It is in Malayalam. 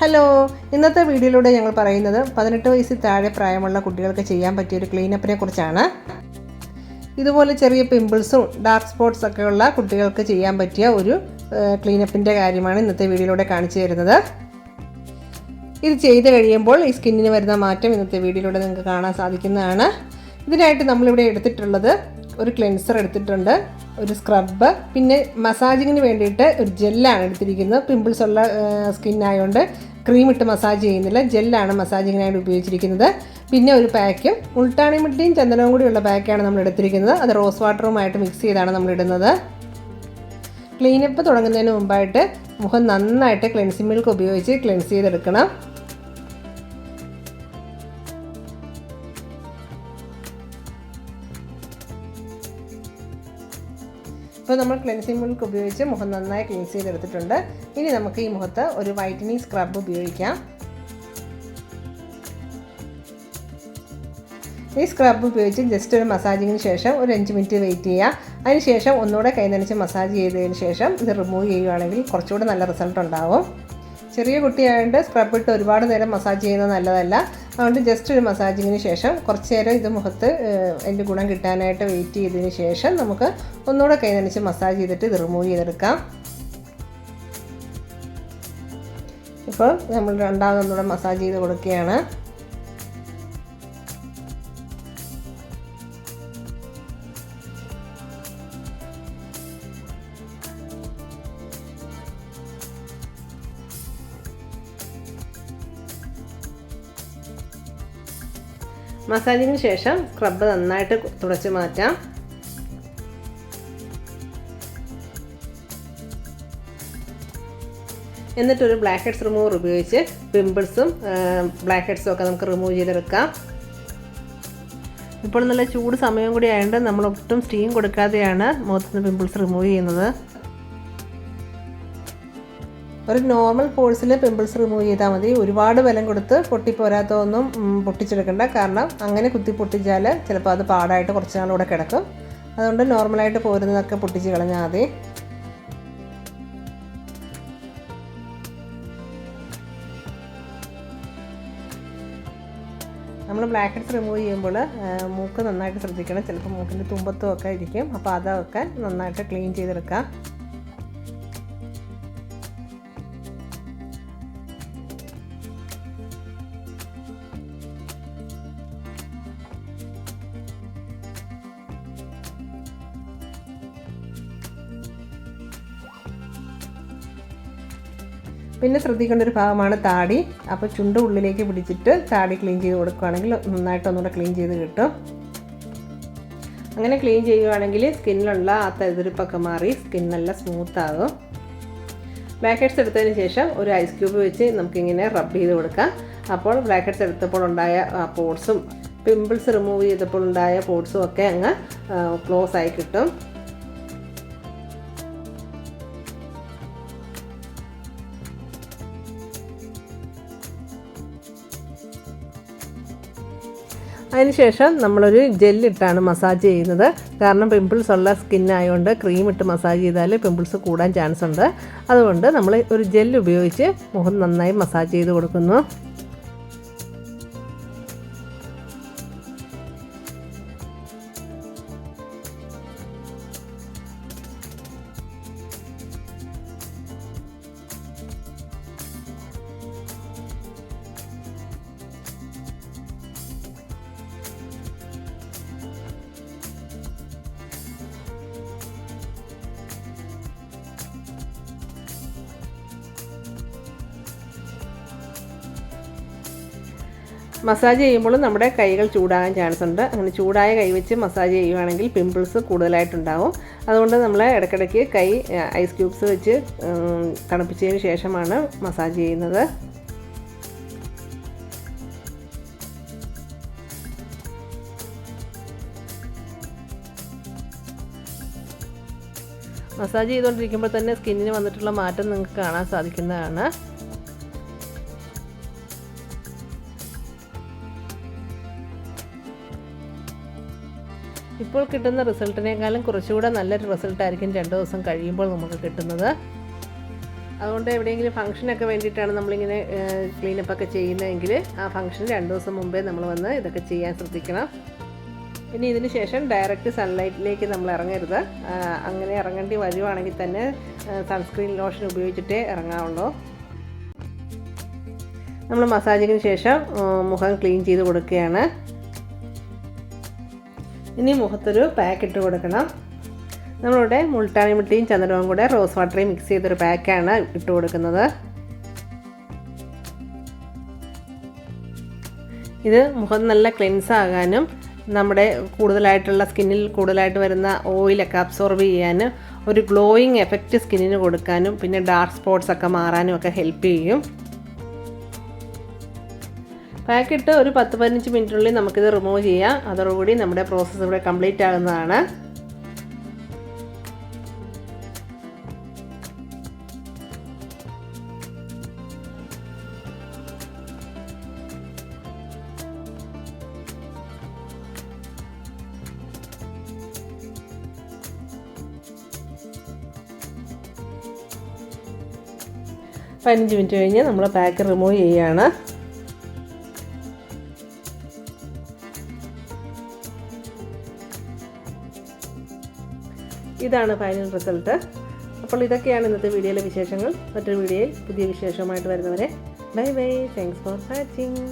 ഹലോ ഇന്നത്തെ വീഡിയോയിലൂടെ ഞങ്ങൾ പറയുന്നത് പതിനെട്ട് വയസ്സിൽ താഴെ പ്രായമുള്ള കുട്ടികൾക്ക് ചെയ്യാൻ പറ്റിയ ഒരു ക്ലീനപ്പിനെ കുറിച്ചാണ്. ഇതുപോലെ ചെറിയ പിമ്പിൾസും ഡാർക്ക് സ്പോട്ട്സ് ഉള്ള കുട്ടികൾക്ക് ചെയ്യാൻ പറ്റിയ ഒരു ക്ലീനപ്പിന്റെ കാര്യമാണ് ഇന്നത്തെ വീഡിയോയിലൂടെ കാണിച്ചു തരുന്നത്. ഇത് ചെയ്ത് കഴിയുമ്പോൾ ഈ സ്കിന്നിന് വരുന്ന മാറ്റം ഇന്നത്തെ വീഡിയോയിലൂടെ നിങ്ങൾക്ക് കാണാൻ സാധിക്കുന്നതാണ്. ഇതിനായിട്ട് നമ്മളിവിടെ എടുത്തിട്ടുള്ളത് ഒരു ക്ലെൻസർ എടുത്തിട്ടുണ്ട് ഒരു സ്ക്രബ്ബ് പിന്നെ മസാജിങ്ങിന് വേണ്ടിയിട്ട് ഒരു ജെല്ലാണ് എടുത്തിരിക്കുന്നത്. പിമ്പിൾസ് ഉള്ള സ്കിൻ ആയതുകൊണ്ട് ക്രീം ഇട്ട് മസാജ് ചെയ്യുന്നില്ല. ജെല്ലാണ് മസാജിങ്ങിനായിട്ട് ഉപയോഗിച്ചിരിക്കുന്നത്. പിന്നെ ഒരു പാക്കും ഉൾട്ടാണി മിട്ടിയും ചന്ദനവും കൂടിയുള്ള പാക്കാണ് നമ്മൾ എടുത്തിരിക്കുന്നത്. അത് റോസ് വാട്ടറുമായിട്ട് മിക്സ് ചെയ്താണ് നമ്മൾ ഇടുന്നത്. ക്ലീനപ്പ് തുടങ്ങുന്നതിന് മുമ്പായിട്ട് മുഖം നന്നായിട്ട് ക്ലെൻസിങ് മിൽക്ക് ഉപയോഗിച്ച് ക്ലെൻസ് ചെയ്തെടുക്കണം. ഇപ്പോൾ നമ്മൾ ക്ലെൻസിംഗ് മിൽക്ക് ഉപയോഗിച്ച് മുഖം നന്നായി ക്ലീൻസ് ചെയ്തെടുത്തിട്ടുണ്ട്. ഇനി നമുക്ക് ഈ മുഖത്ത് ഒരു വൈറ്റനിങ് സ്ക്രബ് ഉപയോഗിക്കാം. ഈ സ്ക്രബ് ഉപയോഗിച്ച് ജസ്റ്റ് ഒരു മസാജിങ്ങിന് ശേഷം ഒരു അഞ്ച് മിനിറ്റ് വെയിറ്റ് ചെയ്യുക. അതിന് ശേഷം ഒന്നുകൂടെ കൈ നനച്ച് മസാജ് ചെയ്തതിന് ശേഷം ഇത് റിമൂവ് ചെയ്യുകയാണെങ്കിൽ കുറച്ചുകൂടെ നല്ല റിസൾട്ട് ഉണ്ടാവും. ചെറിയ കുട്ടിയായതുകൊണ്ട് സ്ക്രബ് ഇട്ട് ഒരുപാട് നേരം മസാജ് ചെയ്യുന്നത് നല്ലതല്ല. അതുകൊണ്ട് ജസ്റ്റ് ഒരു മസാജിങ്ങിന് ശേഷം കുറച്ച് നേരം ഇത് മുഖത്ത് അതിന്റെ ഗുണം കിട്ടാനായിട്ട് വെയിറ്റ് ചെയ്തതിന് ശേഷം നമുക്ക് ഒന്നുകൂടെ കൈ നനച്ച് മസാജ് ചെയ്തിട്ട് ഇത് റിമൂവ് ചെയ്തെടുക്കാം. ഇപ്പോൾ നമ്മൾ രണ്ടാമതൊന്നുകൂടെ മസാജ് ചെയ്ത് കൊടുക്കുകയാണ്. മസാജിങ്ങിന് ശേഷം സ്ക്രബ് നന്നായിട്ട് തുടച്ച് മാറ്റാം. എന്നിട്ടൊരു ബ്ലാക്ക് ഹെഡ്സ് റിമൂവർ ഉപയോഗിച്ച് പിമ്പിൾസും ബ്ലാക്ക് ഹെഡ്സും ഒക്കെ നമുക്ക് റിമൂവ് ചെയ്തെടുക്കാം. ഇപ്പോൾ നല്ല ചൂട് സമയം കൂടി ആയതുകൊണ്ട് നമ്മൾ ഒട്ടും സ്റ്റീം കൊടുക്കാതെയാണ് മുഖത്തുനിന്ന് പിമ്പിൾസ് റിമൂവ് ചെയ്യുന്നത്. ഒരു നോർമൽ ഫോഴ്സിൽ പിമ്പിൾസ് റിമൂവ് ചെയ്താൽ മതി. ഒരുപാട് ബലം കൊടുത്ത് പൊട്ടിപ്പോരാത്തതൊന്നും പൊട്ടിച്ചെടുക്കണ്ട. കാരണം അങ്ങനെ കുത്തി പൊട്ടിച്ചാൽ ചിലപ്പോൾ അത് പാടായിട്ട് കുറച്ച് നാളൂടെ കിടക്കും. അതുകൊണ്ട് നോർമലായിട്ട് പോരുന്നതൊക്കെ പൊട്ടിച്ച് കളഞ്ഞാൽ മതി. നമ്മൾ ബ്ലാക്ക് ഹെഡ്സ് റിമൂവ് ചെയ്യുമ്പോൾ മൂക്ക് നന്നായിട്ട് ശ്രദ്ധിക്കണം. ചിലപ്പോൾ മൂക്കിന്റെ തുമ്പത്തും ഒക്കെ ഇരിക്കും അപ്പോൾ അതൊക്കെ നന്നായിട്ട് ക്ലീൻ ചെയ്തെടുക്കാം. പിന്നെ ശ്രദ്ധിക്കേണ്ട ഒരു ഭാഗമാണ് താടി. അപ്പോൾ ചുണ്ട് ഉള്ളിലേക്ക് പിടിച്ചിട്ട് താടി ക്ലീൻ ചെയ്ത് കൊടുക്കുകയാണെങ്കിൽ നന്നായിട്ട് ഒന്നുകൂടെ ക്ലീൻ ചെയ്ത് കിട്ടും. അങ്ങനെ ക്ലീൻ ചെയ്യുകയാണെങ്കിൽ സ്കിന്നിലുള്ള ആ തെതിരിപ്പൊക്കെ മാറി സ്കിൻ നല്ല സ്മൂത്ത് ആകും. ബ്ലാക്ക് ഹെഡ്സ് എടുത്തതിന് ശേഷം ഒരു ഐസ് ക്യൂബ് വെച്ച് നമുക്കിങ്ങനെ റബ്ബ് ചെയ്ത് കൊടുക്കാം. അപ്പോൾ ബ്ലാക്ക് ഹെഡ്സ് എടുത്തപ്പോൾ ഉണ്ടായ പോർട്സും പിമ്പിൾസ് റിമൂവ് ചെയ്തപ്പോൾ ഉണ്ടായ പോർട്സും ഒക്കെ അങ്ങ് ക്ലോസ് ആയി കിട്ടും. അതിനുശേഷം നമ്മളൊരു ജെല്ലിട്ടാണ് മസാജ് ചെയ്യുന്നത്. കാരണം പിമ്പിൾസ് ഉള്ള സ്കിന്നായതുകൊണ്ട് ക്രീം ഇട്ട് മസാജ് ചെയ്താൽ പിമ്പിൾസ് കൂടാൻ ചാൻസ് ഉണ്ട്. അതുകൊണ്ട് നമ്മൾ ഒരു ജെല്ല് ഉപയോഗിച്ച് മുഖം നന്നായി മസാജ് ചെയ്ത് കൊടുക്കുന്നു. മസാജ് ചെയ്യുമ്പോൾ നമ്മുടെ കൈകൾ ചൂടാകാൻ ചാൻസ് ഉണ്ട്. അങ്ങനെ ചൂടായ കൈ വെച്ച് മസാജ് ചെയ്യുകയാണെങ്കിൽ പിമ്പിൾസ് കൂടുതലായിട്ടുണ്ടാവും. അതുകൊണ്ട് നമ്മൾ ഇടയ്ക്കിടയ്ക്ക് കൈ ഐസ് ക്യൂബ്സ് വെച്ച് തണുപ്പിച്ചതിന് ശേഷമാണ് മസാജ് ചെയ്യുന്നത്. മസാജ് ചെയ്തുകൊണ്ടിരിക്കുമ്പോൾ തന്നെ സ്കിന്നിന് വന്നിട്ടുള്ള മാറ്റം നിങ്ങൾക്ക് കാണാൻ സാധിക്കുന്നതാണ്. ഇപ്പോൾ കിട്ടുന്ന റിസൾട്ടിനേക്കാളും കുറച്ചുകൂടെ നല്ലൊരു റിസൾട്ടായിരിക്കും രണ്ട് ദിവസം കഴിയുമ്പോൾ നമുക്ക് കിട്ടുന്നത്. അതുകൊണ്ട് എവിടെയെങ്കിലും ഫംഗ്ഷനൊക്കെ വേണ്ടിയിട്ടാണ് നമ്മളിങ്ങനെ ക്ലീനപ്പൊക്കെ ചെയ്യുന്നതെങ്കിൽ ആ ഫംഗ്ഷൻ രണ്ട് ദിവസം മുമ്പേ നമ്മൾ വന്ന് ഇതൊക്കെ ചെയ്യാൻ ശ്രദ്ധിക്കണം. ഇനി ഇതിന് ശേഷം ഡയറക്റ്റ് സൺലൈറ്റിലേക്ക് നമ്മൾ ഇറങ്ങരുത്. അങ്ങനെ ഇറങ്ങേണ്ടി വരുവാണെങ്കിൽ തന്നെ സൺസ്ക്രീൻ ലോഷൻ ഉപയോഗിച്ചിട്ടേ ഇറങ്ങാവുള്ളൂ. നമ്മൾ മസാജിങ്ങിന് ശേഷം മുഖം ക്ലീൻ ചെയ്ത് കൊടുക്കുകയാണ്. ഇനി മുഖത്തൊരു പാക്ക് ഇട്ട് കൊടുക്കണം. നമ്മളിവിടെ മുൾട്ടാണി മുട്ടിയും ചന്ദനവും കൂടെ റോസ് വാട്ടറും മിക്സ് ചെയ്തൊരു പാക്കാണ് ഇട്ട് കൊടുക്കുന്നത്. ഇത് മുഖം നല്ല ക്ലെൻസ് ആകാനും നമ്മുടെ കൂടുതലായിട്ടുള്ള സ്കിന്നിൽ കൂടുതലായിട്ട് വരുന്ന ഓയിലൊക്കെ അബ്സോർബ് ചെയ്യാനും ഒരു ഗ്ലോയിങ് എഫക്റ്റ് സ്കിന്നിന് കൊടുക്കാനും പിന്നെ ഡാർക്ക് സ്പോട്ട്സ് ഒക്കെ മാറാനും ഒക്കെ ഹെൽപ്പ് ചെയ്യും. പാക്കിട്ട് ഒരു പത്ത് പതിനഞ്ച് മിനിറ്റിനുള്ളിൽ നമുക്കിത് റിമൂവ് ചെയ്യാം. അതോടുകൂടി നമ്മുടെ പ്രോസസ്സ് ഇവിടെ കംപ്ലീറ്റ് ആകുന്നതാണ്. പതിനഞ്ച് മിനിറ്റ് കഴിഞ്ഞ് നമ്മൾ പാക്ക് റിമൂവ് ചെയ്യുകയാണ് ഇതാണ് ഫൈനൽ റിസൾട്ട് അപ്പോൾ ഇതൊക്കെയാണ് ഇന്നത്തെ വീഡിയോയിലെ വിശേഷങ്ങൾ. മറ്റൊരു വീഡിയോയിൽ പുതിയ വിശേഷമായിട്ട് വരുന്നവരെ. Bye bye thanks for watching